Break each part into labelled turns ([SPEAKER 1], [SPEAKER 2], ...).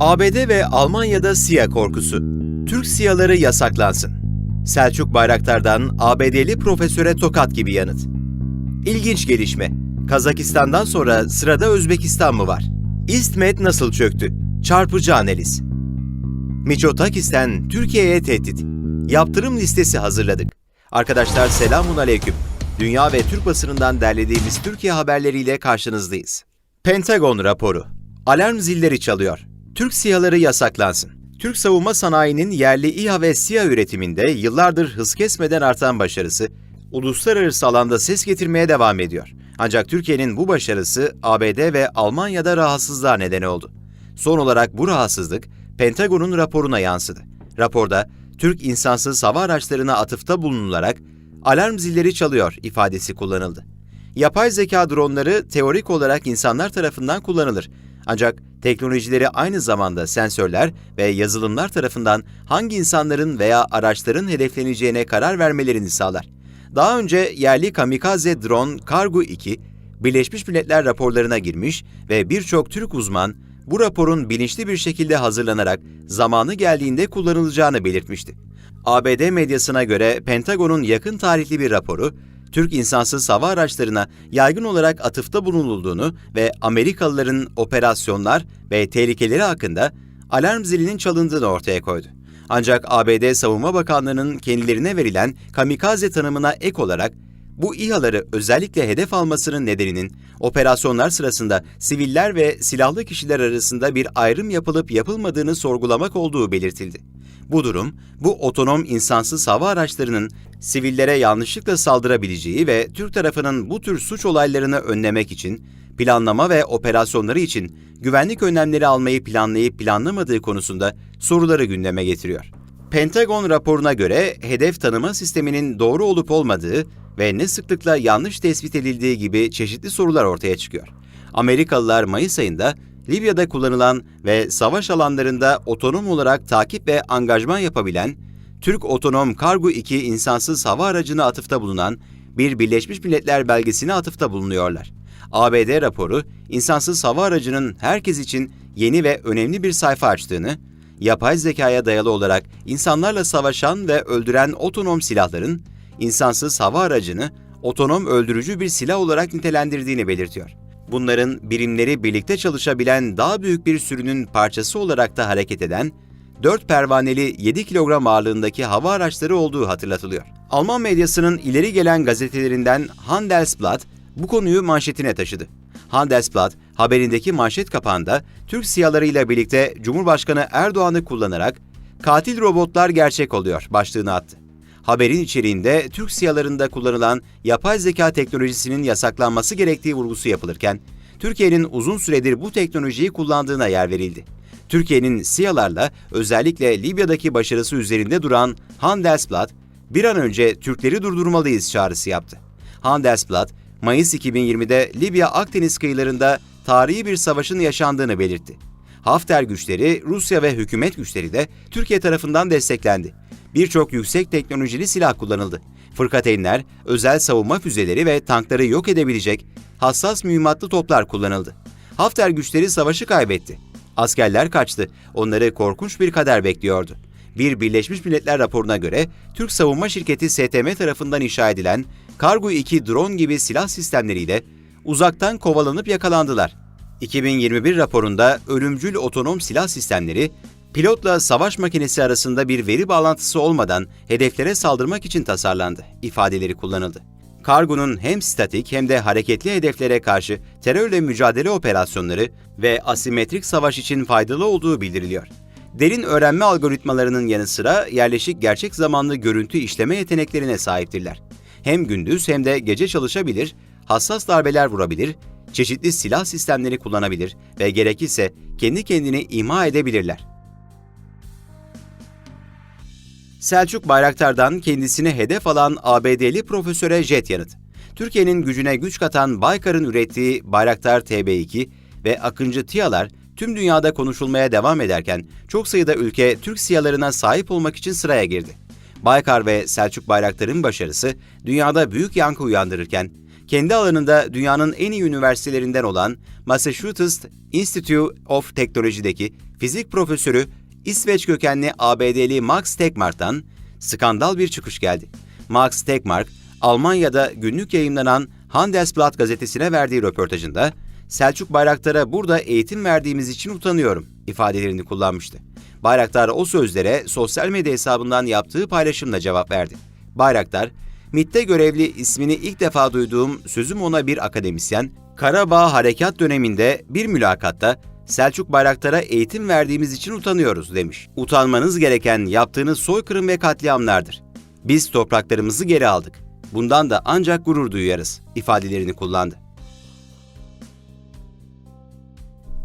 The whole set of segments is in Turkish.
[SPEAKER 1] ABD ve Almanya'da SİHA korkusu. Türk SİHA'ları yasaklansın. Selçuk Bayraktar'dan ABD'li profesöre tokat gibi yanıt. İlginç gelişme. Kazakistan'dan sonra sırada Özbekistan mı var? İstmet nasıl çöktü? Çarpıcı analiz. Miçotakis'ten Türkiye'ye tehdit. Yaptırım listesi hazırladık. Arkadaşlar selamun aleyküm. Dünya ve Türk basınından derlediğimiz Türkiye haberleriyle karşınızdayız. Pentagon raporu. Alarm zilleri çalıyor. Türk SİHA'ları yasaklansın. Türk savunma sanayinin yerli İHA ve SİHA üretiminde yıllardır hız kesmeden artan başarısı, uluslararası alanda ses getirmeye devam ediyor. Ancak Türkiye'nin bu başarısı ABD ve Almanya'da rahatsızlığa neden oldu. Son olarak bu rahatsızlık Pentagon'un raporuna yansıdı. Raporda Türk insansız hava araçlarına atıfta bulunularak alarm zilleri çalıyor ifadesi kullanıldı. Yapay zeka dronları teorik olarak insanlar tarafından kullanılır. Ancak teknolojileri aynı zamanda sensörler ve yazılımlar tarafından hangi insanların veya araçların hedefleneceğine karar vermelerini sağlar. Daha önce yerli kamikaze drone Kargo 2, Birleşmiş Milletler raporlarına girmiş ve birçok Türk uzman bu raporun bilinçli bir şekilde hazırlanarak zamanı geldiğinde kullanılacağını belirtmişti. ABD medyasına göre Pentagon'un yakın tarihli bir raporu, Türk insansız hava araçlarına yaygın olarak atıfta bulunulduğunu ve Amerikalıların operasyonlar ve tehlikeleri hakkında alarm zilinin çalındığını ortaya koydu. Ancak ABD Savunma Bakanlığı'nın kendilerine verilen kamikaze tanımına ek olarak bu İHA'ları özellikle hedef almasının nedeninin operasyonlar sırasında siviller ve silahlı kişiler arasında bir ayrım yapılıp yapılmadığını sorgulamak olduğu belirtildi. Bu durum, bu otonom insansız hava araçlarının sivillere yanlışlıkla saldırabileceği ve Türk tarafının bu tür suç olaylarını önlemek için planlama ve operasyonları için güvenlik önlemleri almayı planlayıp planlamadığı konusunda soruları gündeme getiriyor. Pentagon raporuna göre hedef tanıma sisteminin doğru olup olmadığı ve ne sıklıkla yanlış tespit edildiği gibi çeşitli sorular ortaya çıkıyor. Amerikalılar Mayıs ayında Libya'da kullanılan ve savaş alanlarında otonom olarak takip ve angajman yapabilen Türk Otonom Kargo 2 insansız hava aracına atıfta bulunan bir Birleşmiş Milletler belgesine atıfta bulunuyorlar. ABD raporu, insansız hava aracının herkes için yeni ve önemli bir sayfa açtığını, yapay zekaya dayalı olarak insanlarla savaşan ve öldüren otonom silahların insansız hava aracını otonom öldürücü bir silah olarak nitelendirdiğini belirtiyor. Bunların birimleri birlikte çalışabilen daha büyük bir sürünün parçası olarak da hareket eden 4 pervaneli 7 kilogram ağırlığındaki hava araçları olduğu hatırlatılıyor. Alman medyasının ileri gelen gazetelerinden Handelsblatt bu konuyu manşetine taşıdı. Handelsblatt haberindeki manşet kapağında Türk siyalarıyla birlikte Cumhurbaşkanı Erdoğan'ı kullanarak katil robotlar gerçek oluyor başlığını attı. Haberin içeriğinde Türk siyalarında kullanılan yapay zeka teknolojisinin yasaklanması gerektiği vurgusu yapılırken, Türkiye'nin uzun süredir bu teknolojiyi kullandığına yer verildi. Türkiye'nin siyalarla özellikle Libya'daki başarısı üzerinde duran Handelsblatt, bir an önce Türkleri durdurmalıyız çağrısı yaptı. Handelsblatt, Mayıs 2020'de Libya Akdeniz kıyılarında tarihi bir savaşın yaşandığını belirtti. Hafter güçleri, Rusya ve hükümet güçleri de Türkiye tarafından desteklendi. Birçok yüksek teknolojili silah kullanıldı. Fırkateynler, özel savunma füzeleri ve tankları yok edebilecek hassas mühimmatlı toplar kullanıldı. Hafter güçleri savaşı kaybetti. Askerler kaçtı. Onları korkunç bir kader bekliyordu. Bir Birleşmiş Milletler raporuna göre Türk savunma şirketi STM tarafından inşa edilen Kargo 2 drone gibi silah sistemleriyle uzaktan kovalanıp yakalandılar. 2021 raporunda ölümcül otonom silah sistemleri pilotla savaş makinesi arasında bir veri bağlantısı olmadan hedeflere saldırmak için tasarlandı ifadeleri kullanıldı. Kargonun hem statik hem de hareketli hedeflere karşı terörle mücadele operasyonları ve asimetrik savaş için faydalı olduğu bildiriliyor. Derin öğrenme algoritmalarının yanı sıra yerleşik gerçek zamanlı görüntü işleme yeteneklerine sahiptirler. Hem gündüz hem de gece çalışabilir, hassas darbeler vurabilir, çeşitli silah sistemleri kullanabilir ve gerekirse kendi kendini imha edebilirler. Selçuk Bayraktar'dan kendisini hedef alan ABD'li profesöre jet yanıt. Türkiye'nin gücüne güç katan Baykar'ın ürettiği Bayraktar TB2 ve Akıncı TİA'lar tüm dünyada konuşulmaya devam ederken çok sayıda ülke Türk siyalarına sahip olmak için sıraya girdi. Baykar ve Selçuk Bayraktar'ın başarısı dünyada büyük yankı uyandırırken kendi alanında dünyanın en iyi üniversitelerinden olan Massachusetts Institute of Technology'deki fizik profesörü İsveç kökenli ABD'li Max Tegmark'tan skandal bir çıkış geldi. Max Tegmark, Almanya'da günlük yayımlanan Handelsblatt gazetesine verdiği röportajında Selçuk Bayraktar'a burada eğitim verdiğimiz için utanıyorum ifadelerini kullanmıştı. Bayraktar o sözlere sosyal medya hesabından yaptığı paylaşımla cevap verdi. Bayraktar, MIT'te görevli ismini ilk defa duyduğum sözüm ona bir akademisyen, Karabağ Harekat döneminde bir mülakatta Selçuk Bayraktar'a eğitim verdiğimiz için utanıyoruz demiş. Utanmanız gereken yaptığınız soykırım ve katliamlardır. Biz topraklarımızı geri aldık. Bundan da ancak gurur duyarız ifadelerini kullandı.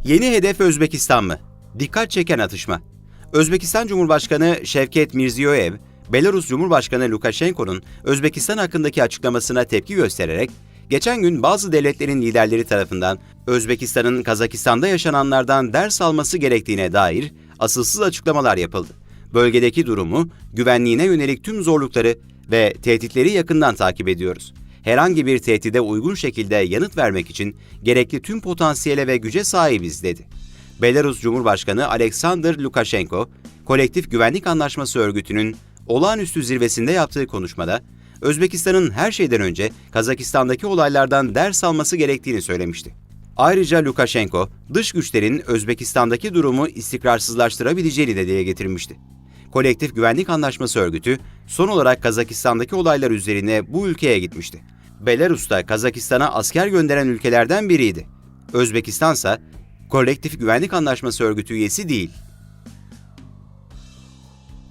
[SPEAKER 1] Yeni hedef Özbekistan mı? Dikkat çeken atışma. Özbekistan Cumhurbaşkanı Şevket Mirziyoyev, Belarus Cumhurbaşkanı Lukashenko'nun Özbekistan hakkındaki açıklamasına tepki göstererek, geçen gün bazı devletlerin liderleri tarafından Özbekistan'ın Kazakistan'da yaşananlardan ders alması gerektiğine dair asılsız açıklamalar yapıldı. Bölgedeki durumu, güvenliğine yönelik tüm zorlukları ve tehditleri yakından takip ediyoruz. Herhangi bir tehdide uygun şekilde yanıt vermek için gerekli tüm potansiyele ve güce sahibiz dedi. Belarus Cumhurbaşkanı Alexander Lukashenko, Kolektif Güvenlik Anlaşması Örgütü'nün olağanüstü zirvesinde yaptığı konuşmada, Özbekistan'ın her şeyden önce Kazakistan'daki olaylardan ders alması gerektiğini söylemişti. Ayrıca Lukashenko, dış güçlerin Özbekistan'daki durumu istikrarsızlaştırabileceğini de dile getirmişti. Kolektif Güvenlik Anlaşması Örgütü son olarak Kazakistan'daki olaylar üzerine bu ülkeye gitmişti. Belarus da Kazakistan'a asker gönderen ülkelerden biriydi. Özbekistan ise Kolektif Güvenlik Anlaşması Örgütü üyesi değil.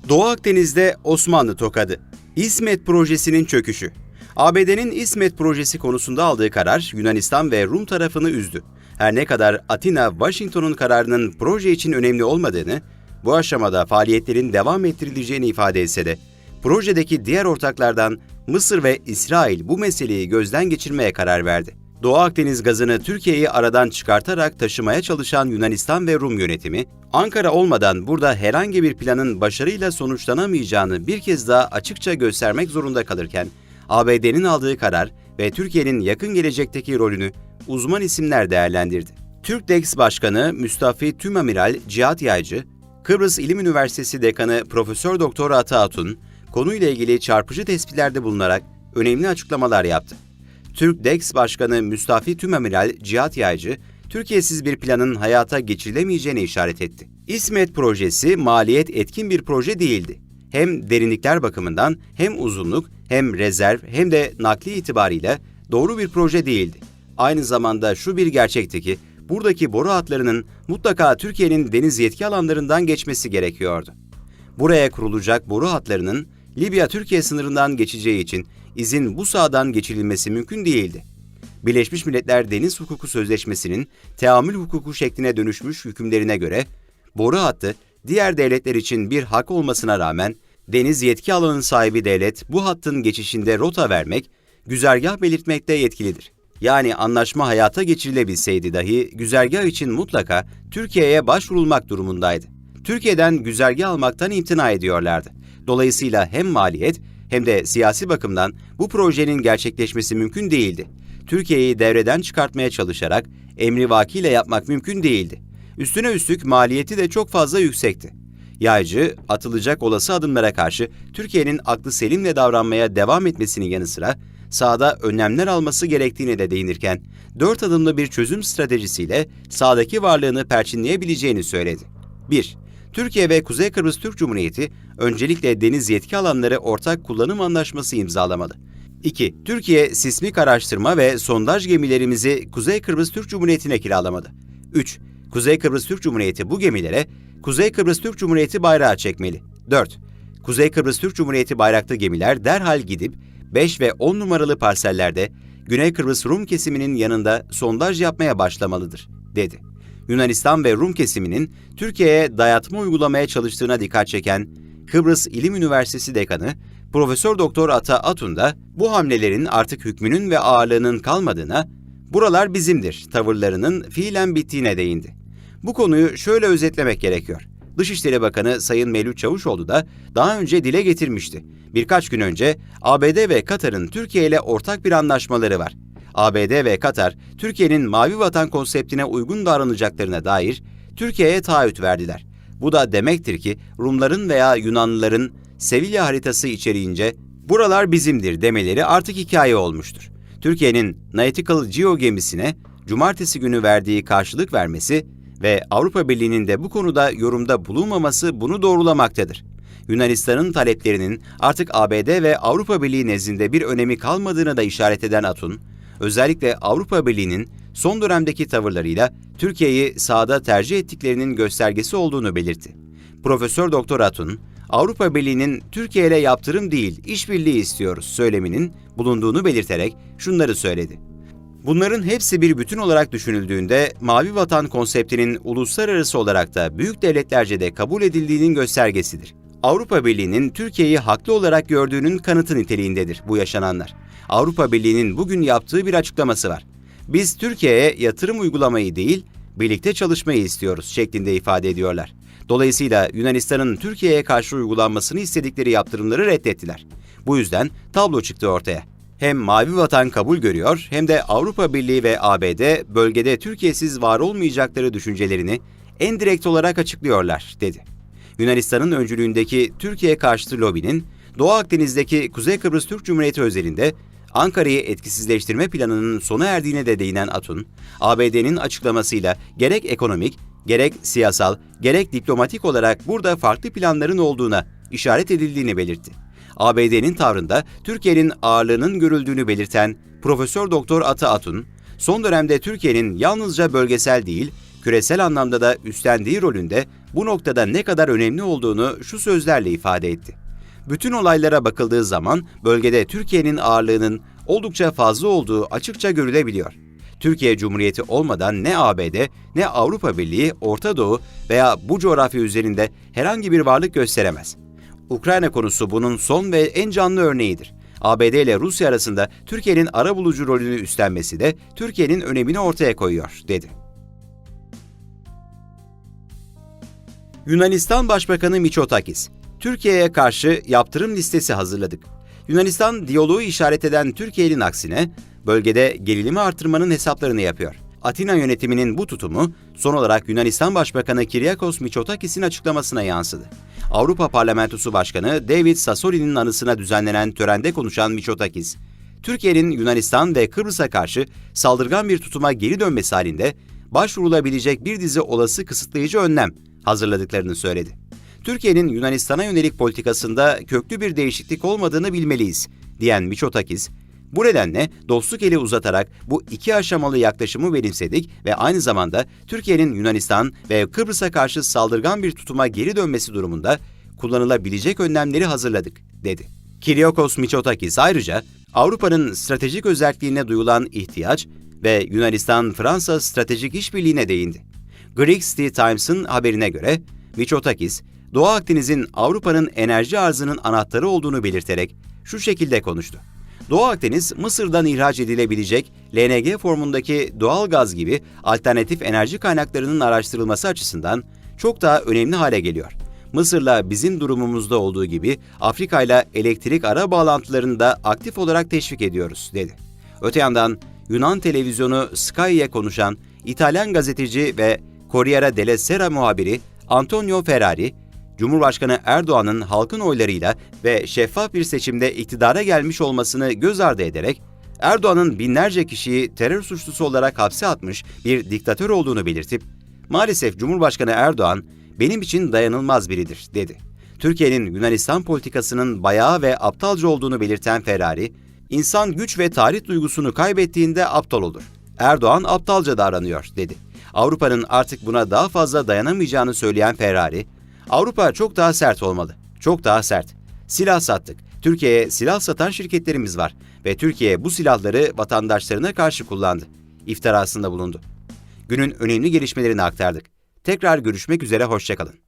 [SPEAKER 1] Doğu Akdeniz'de Osmanlı tokadı. İsmet projesinin çöküşü. ABD'nin İsmet projesi konusunda aldığı karar Yunanistan ve Rum tarafını üzdü. Her ne kadar Atina, Washington'un kararının proje için önemli olmadığını, bu aşamada faaliyetlerin devam ettirileceğini ifade etse de, projedeki diğer ortaklardan Mısır ve İsrail bu meseleyi gözden geçirmeye karar verdi. Doğu Akdeniz gazını Türkiye'yi aradan çıkartarak taşımaya çalışan Yunanistan ve Rum yönetimi, Ankara olmadan burada herhangi bir planın başarıyla sonuçlanamayacağını bir kez daha açıkça göstermek zorunda kalırken, ABD'nin aldığı karar ve Türkiye'nin yakın gelecekteki rolünü uzman isimler değerlendirdi. Türkdex Başkanı Müstafi Tümamiral Cihat Yaycı, Kıbrıs İlim Üniversitesi Dekanı Profesör Doktor Ata Atun, konuyla ilgili çarpıcı tespitlerde bulunarak önemli açıklamalar yaptı. Türk DEX Başkanı Müstafi Tümamiral Cihat Yaycı, Türkiye'siz bir planın hayata geçirilemeyeceğine işaret etti. İsmet projesi maliyet etkin bir proje değildi. Hem derinlikler bakımından hem uzunluk hem rezerv hem de nakli itibariyle doğru bir proje değildi. Aynı zamanda şu bir gerçekti ki buradaki boru hatlarının mutlaka Türkiye'nin deniz yetki alanlarından geçmesi gerekiyordu. Buraya kurulacak boru hatlarının Libya-Türkiye sınırından geçeceği için izin bu sahadan geçirilmesi mümkün değildi. Birleşmiş Milletler Deniz Hukuku Sözleşmesi'nin teamül hukuku şekline dönüşmüş hükümlerine göre boru hattı diğer devletler için bir hak olmasına rağmen deniz yetki alanının sahibi devlet bu hattın geçişinde rota vermek, güzergah belirtmekte yetkilidir. Yani anlaşma hayata geçirilebilseydi dahi güzergah için mutlaka Türkiye'ye başvurulmak durumundaydı. Türkiye'den güzergah almaktan imtina ediyorlardı. Dolayısıyla hem maliyet hem de siyasi bakımdan bu projenin gerçekleşmesi mümkün değildi. Türkiye'yi devreden çıkartmaya çalışarak emri vakiyle yapmak mümkün değildi. Üstüne üstlük maliyeti de çok fazla yüksekti. Yaycı, atılacak olası adımlara karşı Türkiye'nin aklı selimle davranmaya devam etmesinin yanı sıra sahada önlemler alması gerektiğine de değinirken, dört adımlı bir çözüm stratejisiyle sahadaki varlığını perçinleyebileceğini söyledi. 1. Türkiye ve Kuzey Kıbrıs Türk Cumhuriyeti öncelikle deniz yetki alanları ortak kullanım anlaşması imzalamalı. 2. Türkiye sismik araştırma ve sondaj gemilerimizi Kuzey Kıbrıs Türk Cumhuriyeti'ne kiralamalı. 3. Kuzey Kıbrıs Türk Cumhuriyeti bu gemilere Kuzey Kıbrıs Türk Cumhuriyeti bayrağı çekmeli. 4. Kuzey Kıbrıs Türk Cumhuriyeti bayraklı gemiler derhal gidip 5 ve 10 numaralı parsellerde Güney Kıbrıs Rum kesiminin yanında sondaj yapmaya başlamalıdır, dedi. Yunanistan ve Rum kesiminin Türkiye'ye dayatma uygulamaya çalıştığına dikkat çeken Kıbrıs İlim Üniversitesi Dekanı Profesör Doktor Ata Atun da bu hamlelerin artık hükmünün ve ağırlığının kalmadığına, buralar bizimdir tavırlarının fiilen bittiğine değindi. Bu konuyu şöyle özetlemek gerekiyor. Dışişleri Bakanı Sayın Mevlüt Çavuşoğlu da daha önce dile getirmişti. Birkaç gün önce ABD ve Katar'ın Türkiye ile ortak bir anlaşmaları var. ABD ve Katar, Türkiye'nin Mavi Vatan konseptine uygun davranacaklarına dair Türkiye'ye taahhüt verdiler. Bu da demektir ki Rumların veya Yunanlıların Sevilla haritası içeriğince buralar bizimdir demeleri artık hikaye olmuştur. Türkiye'nin Nautical Geo gemisine cumartesi günü verdiği karşılık vermesi ve Avrupa Birliği'nin de bu konuda yorumda bulunmaması bunu doğrulamaktadır. Yunanistan'ın taleplerinin artık ABD ve Avrupa Birliği nezdinde bir önemi kalmadığını da işaret eden Atun, özellikle Avrupa Birliği'nin son dönemdeki tavırlarıyla Türkiye'yi sahada tercih ettiklerinin göstergesi olduğunu belirtti. Profesör Doktor Atun, Avrupa Birliği'nin Türkiye ile yaptırım değil, işbirliği istiyoruz söyleminin bulunduğunu belirterek şunları söyledi. Bunların hepsi bir bütün olarak düşünüldüğünde Mavi Vatan konseptinin uluslararası olarak da büyük devletlerce de kabul edildiğinin göstergesidir. Avrupa Birliği'nin Türkiye'yi haklı olarak gördüğünün kanıtı niteliğindedir bu yaşananlar. Avrupa Birliği'nin bugün yaptığı bir açıklaması var. Biz Türkiye'ye yatırım uygulamayı değil, birlikte çalışmayı istiyoruz şeklinde ifade ediyorlar. Dolayısıyla Yunanistan'ın Türkiye'ye karşı uygulanmasını istedikleri yaptırımları reddettiler. Bu yüzden tablo çıktı ortaya. Hem Mavi Vatan kabul görüyor hem de Avrupa Birliği ve ABD bölgede Türkiye'siz var olmayacakları düşüncelerini en direkt olarak açıklıyorlar, dedi. Yunanistan'ın öncülüğündeki Türkiye karşıtı lobinin Doğu Akdeniz'deki Kuzey Kıbrıs Türk Cumhuriyeti özelinde Ankara'yı etkisizleştirme planının sona erdiğine de değinen Atun, ABD'nin açıklamasıyla gerek ekonomik, gerek siyasal, gerek diplomatik olarak burada farklı planların olduğuna işaret edildiğini belirtti. ABD'nin tavrında Türkiye'nin ağırlığının görüldüğünü belirten Profesör Doktor Ata Atun, son dönemde Türkiye'nin yalnızca bölgesel değil, küresel anlamda da üstlendiği rolünde bu noktada ne kadar önemli olduğunu şu sözlerle ifade etti. Bütün olaylara bakıldığı zaman bölgede Türkiye'nin ağırlığının oldukça fazla olduğu açıkça görülebiliyor. Türkiye Cumhuriyeti olmadan ne ABD ne Avrupa Birliği Orta Doğu veya bu coğrafya üzerinde herhangi bir varlık gösteremez. Ukrayna konusu bunun son ve en canlı örneğidir. ABD ile Rusya arasında Türkiye'nin arabulucu rolünü üstlenmesi de Türkiye'nin önemini ortaya koyuyor, dedi. Yunanistan Başbakanı Mitsotakis, Türkiye'ye karşı yaptırım listesi hazırladık. Yunanistan diyaloğu işaret eden Türkiye'nin aksine bölgede gerilimi artırmanın hesaplarını yapıyor. Atina yönetiminin bu tutumu son olarak Yunanistan Başbakanı Kyriakos Mitsotakis'in açıklamasına yansıdı. Avrupa Parlamentosu Başkanı David Sassoli'nin anısına düzenlenen törende konuşan Mitsotakis, Türkiye'nin Yunanistan ve Kıbrıs'a karşı saldırgan bir tutuma geri dönmesi halinde başvurulabilecek bir dizi olası kısıtlayıcı önlem hazırladıklarını söyledi. Türkiye'nin Yunanistan'a yönelik politikasında köklü bir değişiklik olmadığını bilmeliyiz, diyen Miçotakis, bu nedenle dostluk eli uzatarak bu iki aşamalı yaklaşımı benimsedik ve aynı zamanda Türkiye'nin Yunanistan ve Kıbrıs'a karşı saldırgan bir tutuma geri dönmesi durumunda kullanılabilecek önlemleri hazırladık, dedi. Kyriakos Mitsotakis ayrıca Avrupa'nın stratejik özelliğine duyulan ihtiyaç ve Yunanistan-Fransa stratejik işbirliğine değindi. Greek City Times'ın haberine göre Mitsotakis, Doğu Akdeniz'in Avrupa'nın enerji arzının anahtarı olduğunu belirterek şu şekilde konuştu. Doğu Akdeniz, Mısır'dan ihraç edilebilecek LNG formundaki doğal gaz gibi alternatif enerji kaynaklarının araştırılması açısından çok daha önemli hale geliyor. Mısır'la bizim durumumuzda olduğu gibi Afrika ile elektrik ara bağlantılarını da aktif olarak teşvik ediyoruz, dedi. Öte yandan Yunan televizyonu Sky'ye konuşan İtalyan gazeteci ve Corriere della Sera muhabiri Antonio Ferrari, Cumhurbaşkanı Erdoğan'ın halkın oylarıyla ve şeffaf bir seçimde iktidara gelmiş olmasını göz ardı ederek, Erdoğan'ın binlerce kişiyi terör suçlusu olarak hapse atmış bir diktatör olduğunu belirtip, maalesef Cumhurbaşkanı Erdoğan benim için dayanılmaz biridir, dedi. Türkiye'nin Yunanistan politikasının bayağı ve aptalca olduğunu belirten Ferrari, insan güç ve tarih duygusunu kaybettiğinde aptal olur. Erdoğan aptalca davranıyor, dedi. Avrupa'nın artık buna daha fazla dayanamayacağını söyleyen Ferrari, Avrupa çok daha sert olmalı. Çok daha sert. Silah sattık. Türkiye'ye silah satan şirketlerimiz var ve Türkiye bu silahları vatandaşlarına karşı kullandı. İftirasında bulundu. Günün önemli gelişmelerini aktardık. Tekrar görüşmek üzere, hoşçakalın.